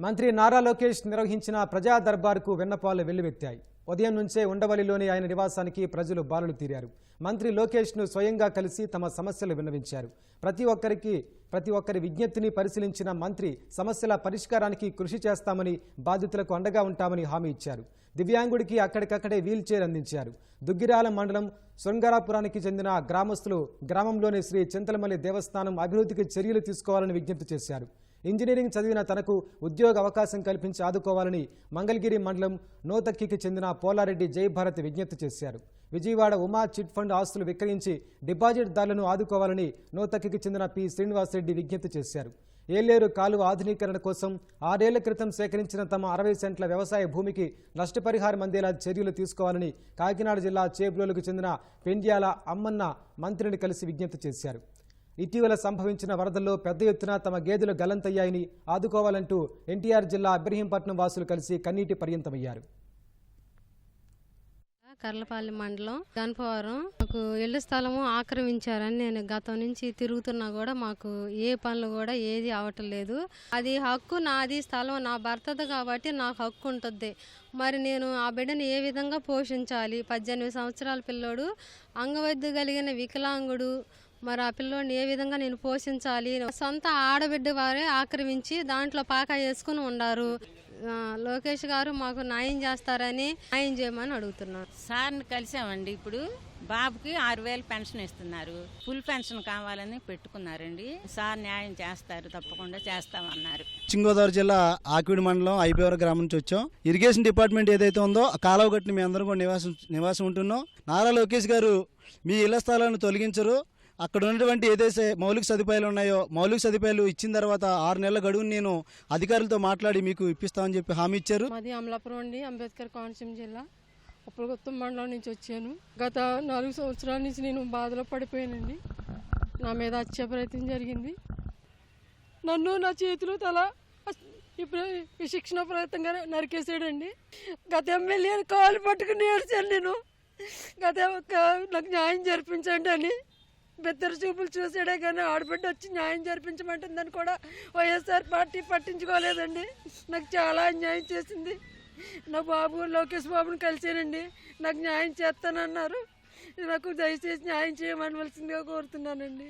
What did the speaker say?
మంత్రి నారా లోకేష్ నిర్వహించిన ప్రజా దర్బార్కు వెన్నపాలు వెల్లువెత్తాయి. ఉదయం నుంచే ఉండవల్లిలోని ఆయన నివాసానికి ప్రజలు బాలులు తీరారు. మంత్రి లోకేష్ను స్వయంగా కలిసి తమ సమస్యలు విన్నవించారు. ప్రతి ఒక్కరికి ప్రతి ఒక్కరి విజ్ఞప్తిని పరిశీలించిన మంత్రి సమస్యల పరిష్కారానికి కృషి చేస్తామని బాధితులకు అండగా ఉంటామని హామీ ఇచ్చారు. దివ్యాంగుడికి అక్కడికక్కడే వీల్ చైర్ అందించారు. దుగ్గిరాల మండలం శృంగారాపురానికి చెందిన గ్రామస్తులు గ్రామంలోని శ్రీ చింతలమల్లి దేవస్థానం అభివృద్ధికి చర్యలు తీసుకోవాలని విజ్ఞప్తి చేశారు. ఇంజనీరింగ్ చదివిన తనకు ఉద్యోగ అవకాశం కల్పించి ఆదుకోవాలని మంగళగిరి మండలం నోతక్కికి చెందిన పోలారెడ్డి జయభారత్ విజ్ఞప్తి చేశారు. విజయవాడ ఉమా చిట్ ఫండ్ ఆస్తులు విక్రయించి డిపాజిట్దారులను ఆదుకోవాలని నోతక్కికి చెందిన పి శ్రీనివాసరెడ్డి విజ్ఞప్తి చేశారు. ఏలేరు కాలువ ఆధునీకరణ కోసం ఆరేళ్ళ క్రితం సేకరించిన తమ అరవై సెంట్ల వ్యవసాయ భూమికి నష్టపరిహారం అందేలా చర్యలు తీసుకోవాలని కాకినాడ జిల్లా చేబ్రోలుకు చెందిన పెండ్యాల అమ్మన్న మంత్రిని కలిసి విజ్ఞప్తి చేశారు. ఇటీవల సంభవించిన వరదల్లో పెద్ద ఎత్తున తమ గేదెలు గల్లంతయ్యాయని ఆదుకోవాలంటూ ఎన్టీఆర్ జిల్లా ఇబ్రహీంపట్నం వాసులు కలిసి కన్నీటి పర్యంతమయ్యారు. కర్లపల్లి మండలం గన్పవరం మాకు ఇళ్ళ స్థలము ఆక్రమించారని నేను గతం నుంచి తిరుగుతున్నా కూడా మాకు ఏ పనులు కూడా ఏది అవటలేదు అది హక్కు నాది స్థలం నా భర్తది కాబట్టి నాకు హక్కు ఉంటుంది. మరి నేను ఆ బిడ్డను ఏ విధంగా పోషించాలి? పద్దెనిమిది సంవత్సరాల పిల్లోడు అంగవైద్య కలిగిన వికలాంగుడు మరి ఆ పిల్లోడిని ఏ విధంగా నేను పోషించాలి? సొంత ఆడబిడ్డ వారే ఆక్రమించి దాంట్లో పాక వేసుకుని ఉండారు. ఆ, లోకేష్ గారు మాకు న్యాయం చేస్తారని న్యాయం చేయమని అడుగుతున్నాను సార్ని కలిసామండి ఇప్పుడు. బాబుకి ఆరు వేలు పెన్షన్ ఇస్తున్నారు. ఫుల్ పెన్షన్ కావాలని పెట్టుకున్నారండి. సార్ న్యాయం చేస్తారు తప్పకుండా చేస్తామన్నారు. పశ్చిమ గోదావరి జిల్లా ఆకివీడి మండలం ఐపేవర గ్రామం నుంచి వచ్చాం. ఇరిగేషన్ డిపార్ట్మెంట్ ఏదైతే ఉందో ఆ కాలువ గట్టుని మేము అందరం కూడా నివాసం నివాసం ఉంటున్నాం. నారా లోకేష్ గారు మీ ఇళ్ళ స్థలాలను తొలగించరు. అక్కడ ఉన్నటువంటి ఏదైతే మౌలిక సదుపాయాలు ఉన్నాయో మౌలిక సదుపాయాలు ఇచ్చిన తర్వాత ఆరు నెలల గడువుని నేను అధికారులతో మాట్లాడి మీకు ఇప్పిస్తామని చెప్పి హామీ ఇచ్చారు. మాది అమలాపురం అండి అంబేద్కర్ కోనసీమ జిల్లా. ఉప్పలగుత్తం మండలం నుంచి వచ్చాను. గత నాలుగు సంవత్సరాల నుంచి నేను బాధలో పడిపోయానండి. నా మీద హత్య ప్రయత్నం జరిగింది. నన్ను నా చేతులు తల ఇప్పుడు విశిక్షణ శిక్షణ ప్రయత్నంగా నరికేసాడండి గత ఎమ్మెల్యే కాలు పట్టుకుని ఏడ్చాను నేను. గత ఒక- నాకు న్యాయం జరిపించండి అని. బిద్దరు చూపులు చూసాడే కానీ ఆడబిడ్డ వచ్చి న్యాయం జరిపించమంటుందని కూడా వైఎస్ఆర్ పార్టీ పట్టించుకోలేదండి. నాకు చాలా అన్యాయం చేసింది. నా బాబు లోకేష్ బాబుని కలిసానండి నాకు న్యాయం చేస్తానన్నారు. నాకు దయచేసి న్యాయం చేయమనవలసిందిగా కోరుతున్నానండి.